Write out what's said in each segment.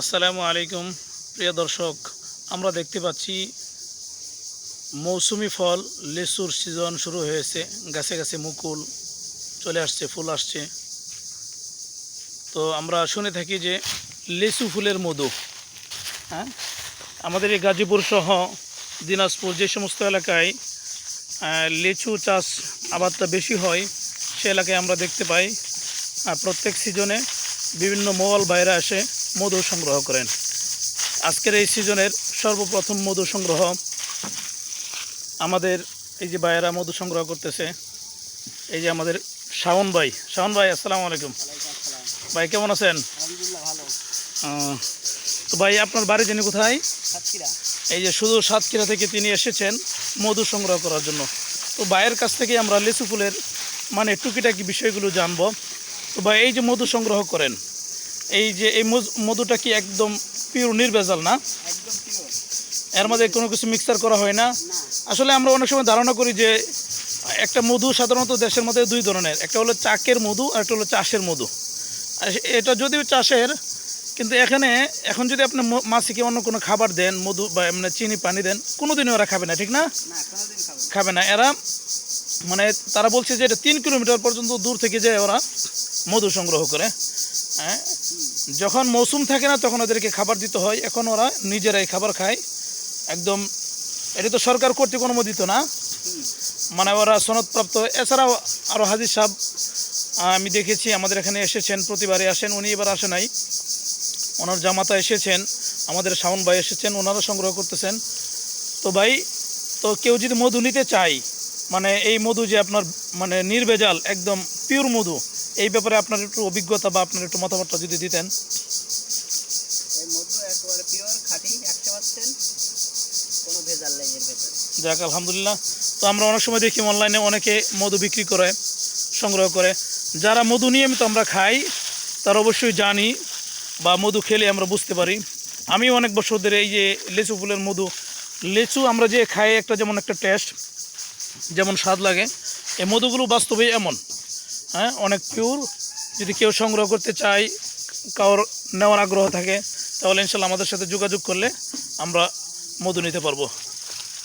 আসসালামু আলাইকুম, প্রিয় দর্শক। আমরা দেখতে পাচ্ছি, মৌসুমি ফল লেচুর সিজন শুরু হয়েছে। গাছে গাছে মুকুল চলে আসছে, ফুল আসছে। তো আমরা শুনে থাকি যে লেচু ফুলের মধু হ্যাঁ? আমাদের এই গাজীপুর সহ দিনাজপুর যে সমস্ত এলাকায় লিচু চাষ আবাদটা বেশি হয়, সে এলাকায় আমরা দেখতে পাই। প্রত্যেক সিজনে বিভিন্ন মোবাইল বাইরে এসে মধু সংগ্রহ করেন। আজকের এই সিজনের সর্বপ্রথম মধু সংগ্রহ আমাদের এই যে ভাইয়েরা মধু সংগ্রহ করতেছে এই যে আমাদের শাওন ভাই। শাওন ভাই আসসালামু আলাইকুম। ভাই কেমন আছেন? তো ভাই আপনার বাড়ি জানি কোথায়? এই যে শুধু সাতক্ষীরা থেকে তিনি এসেছেন মধু সংগ্রহ করার জন্য। তো ভাইয়ের কাছ থেকে আমরা লিচু ফুলের মানে টুকিটাকি বিষয়গুলো জানব। তো ভাই এই যে মধু সংগ্রহ করেন এই যে, এই মধু- মধুটা কি একদম পিওর নির্ভেজাল না? এর মধ্যে কোনো কিছু মিক্সার করা হয় না? আসলে আমরা অনেক সময় ধারণা করি যে, একটা মধু সাধারণত দেশের মধ্যে দুই ধরনের। একটা হলো চাকের মধু আর একটা হলো চাষের মধু। এটা যদিও চাষের, কিন্তু এখানে, এখন যদি আপনি ম- মাছিকে অন্য কোনো খাবার দেন, মধু বা এমনি চিনি, পানি দেন, কোনোদিনই ওরা খাবে না, ঠিক না। খাবে না। এরা মানে তারা বলছে যে এটা তিন কিলোমিটার পর্যন্ত দূর থেকে যায় ওরা মধু সংগ্রহ করে। হ্যাঁ? যখন মৌসুম থাকে না, তখন ওদেরকে খাবার দিতে হয়। এখন ওরা নিজেরাই খাবার খায়। একদম, এটা তো সরকার কর্তৃক অনুমোদিত না। মানে ওরা সনদপ্রাপ্ত। এছাড়াও আরও হাজির সাহেব আমি দেখেছি, আমাদের এখানে এসেছেন, প্রতিবারে আসেন। উনি এবার আসে নাই। ওনার জামাতা এসেছেন, আমাদের শাওন ভাই এসেছেন, ওনারা সংগ্রহ করতেছেন। তো ভাই, তো কেউ যদি মধু নিতে চায় মানে এই মধু যে আপনার মানে নির্ভেজাল, একদম পিওর মধু এই ব্যাপারে আপনার একটু অভিজ্ঞতা বা আপনার একটু মতামতটা যদি দিতেন। যাক আলহামদুলিল্লাহ। তো আমরা অনেক সময় দেখি অনলাইনে অনেকে মধু বিক্রি করে সংগ্রহ করে। যারা মধু নিয়মিত আমরা খাই তারা অবশ্যই জানি বা মধু খেলে আমরা বুঝতে পারি। আমি অনেক বছর ধরে এই যে লিচু ফুলের মধু লিচু আমরা যে খাই একটা যেমন একটা টেস্ট যেমন স্বাদ লাগে। এই মধুগুলো বাস্তবেই এমন। হ্যাঁ অনেক পিওর যদি কেউ সংগ্রহ করতে চায়, কারোর নেওয়ার আগ্রহ থাকে, তাহলে ইনশাল্লাহ আমাদের সাথে যোগাযোগ করলে আমরা মধু নিতে পারব।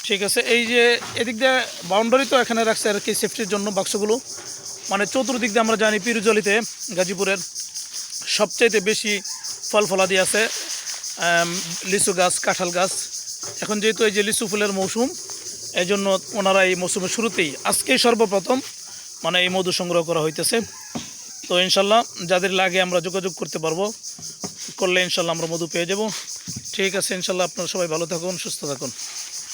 ঠিক আছে, এই যে এদিক দিয়ে বাউন্ডারি তো এখানে রাখছে আর কি সেফটির জন্য বাক্সগুলো। মানে চতুর্দিক দিয়ে আমরা জানি পিরুজলিতে গাজীপুরের সবচাইতে বেশি ফল ফলাদি আছে লিচু গাছ, কাঁঠাল গাছ। এখন যেহেতু এই যে লিচু ফুলের মৌসুম এই জন্য ওনারা এই মৌসুমের শুরুতেই, আজকেই সর্বপ্রথম মানে এই মধু সংগ্রহ করা হইতেছে। তো ইনশাল্লাহ যাদের লাগে আমরা যোগাযোগ করতে পারব। করলে ইনশাল্লাহ আমরা মধু পেয়ে যাব। ঠিক আছে, ইনশাল্লাহ আপনারা সবাই ভালো থাকুন, সুস্থ থাকুন।